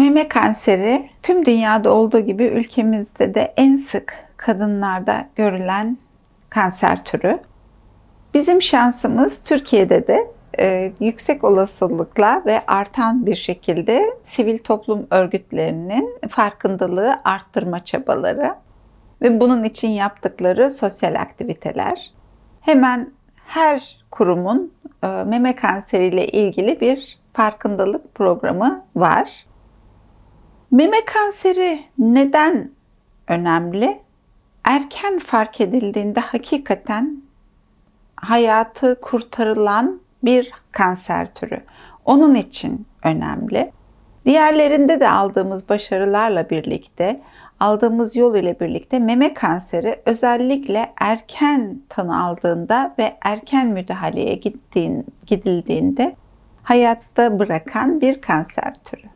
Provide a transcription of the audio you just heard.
Meme kanseri tüm dünyada olduğu gibi ülkemizde de en sık kadınlarda görülen kanser türü. Bizim şansımız Türkiye'de de e, yüksek olasılıkla ve artan bir şekilde sivil toplum örgütlerinin farkındalığı arttırma çabaları ve bunun için yaptıkları sosyal aktiviteler. Hemen her kurumun e, meme kanseriyle ilgili bir farkındalık programı var. Meme kanseri neden önemli? Erken fark edildiğinde hakikaten hayatı kurtarılan bir kanser türü. Onun için önemli. Diğerlerinde de aldığımız başarılarla birlikte, aldığımız yol ile birlikte meme kanseri özellikle erken tanı aldığında ve erken müdahaleye gittiğin, gidildiğinde hayatta bırakan bir kanser türü.